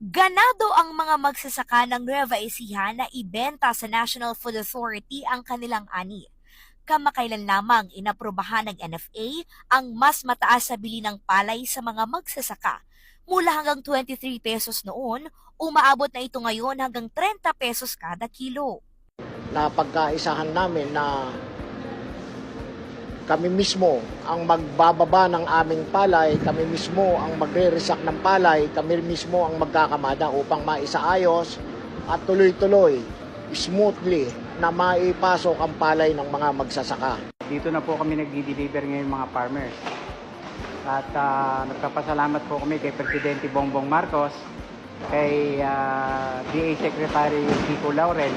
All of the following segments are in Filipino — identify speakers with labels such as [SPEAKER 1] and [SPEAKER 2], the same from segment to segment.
[SPEAKER 1] Ganado ang mga magsasaka ng Nueva Ecija na ibenta sa National Food Authority ang kanilang ani. Kamakailan lamang inaprubahan ng NFA ang mas mataas na bili ng palay sa mga magsasaka. Mula hanggang 23 pesos noon, umaabot na ito ngayon hanggang 30 pesos kada kilo.
[SPEAKER 2] na pagkaisahan namin na kami mismo ang magbababa ng aming palay, kami mismo ang magre-resack ng palay, kami mismo ang magkakamada upang maisaayos at tuloy-tuloy, smoothly na maipasok ang palay ng mga magsasaka.
[SPEAKER 3] Dito na po kami nagdi-deliver ngayon mga farmers. At ah, nagpapasalamat po kami kay Presidente Bongbong Marcos, kay ah, DA Secretary Kiko Laurel,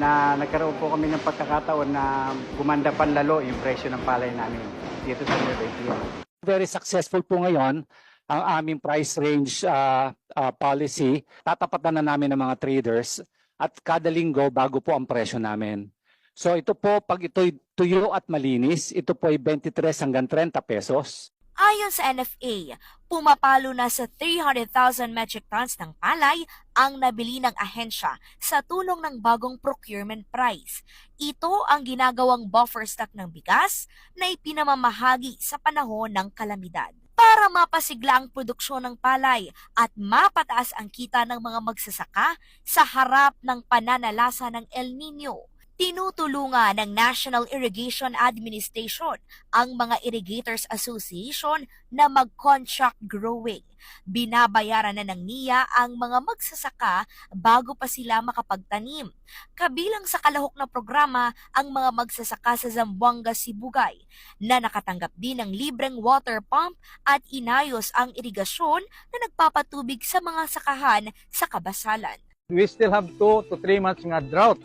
[SPEAKER 3] na nagkaroon po kami ng pagkakataon na gumanda panlalo yung presyo ng palay namin dito sa Nueva Ecija.
[SPEAKER 4] very successful po ngayon ang aming price range uh, uh, policy. Tatapatan na namin ng mga traders at kada linggo bago po ang presyo namin. So ito po, pag ito'y tuyo at malinis, ito po ay 23 hanggang 30 pesos.
[SPEAKER 1] Ayon sa NFA, pumapalo na sa 300,000 metric tons ng palay ang nabili ng ahensya sa tulong ng bagong procurement price. Ito ang ginagawang buffer stock ng bigas na ipinamamahagi sa panahon ng kalamidad. Para mapasigla ang produksyon ng palay at mapataas ang kita ng mga magsasaka sa harap ng pananalasa ng El Nino. Tinutulungan ng National Irrigation Administration ang mga Irrigators Association na mag-contract growing. Binabayaran na ng NIA ang mga magsasaka bago pa sila makapagtanim. Kabilang sa kalahok na programa ang mga magsasaka sa Zamboanga, Sibugay na nakatanggap din ng libreng water pump at inayos ang irigasyon na nagpapatubig sa mga sakahan sa kabasalan.
[SPEAKER 5] we still have two to three months nga drought.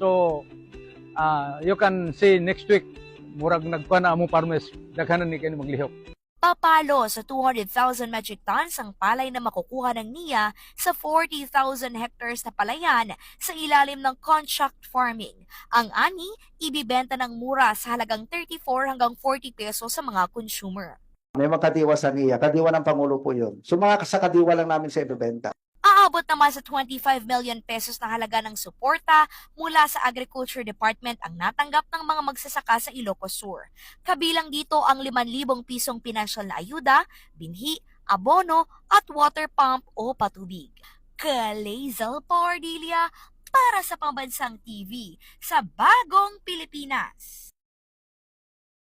[SPEAKER 5] So, uh, you can see next week, murag nagkuha na among farmers, daghanan ni kayo maglihok.
[SPEAKER 1] Papalo sa 200,000 metric tons ang palay na makukuha ng NIA sa 40,000 hectares na palayan sa ilalim ng contract farming. Ang ani, ibibenta ng mura sa halagang 34 hanggang 40 pesos sa mga consumer.
[SPEAKER 6] May mga kadiwa sa NIA. Kadiwa ng Pangulo po yun. So mga sa kadiwa lang namin sa ibebenta.
[SPEAKER 1] Aabot naman sa 25 million pesos na halaga ng suporta mula sa Agriculture Department ang natanggap ng mga magsasaka sa Ilocos Sur. Kabilang dito ang 5,000 pisong pinansyal na ayuda, binhi, abono at water pump o patubig. Kalazel Pardilia para sa Pambansang TV sa Bagong Pilipinas.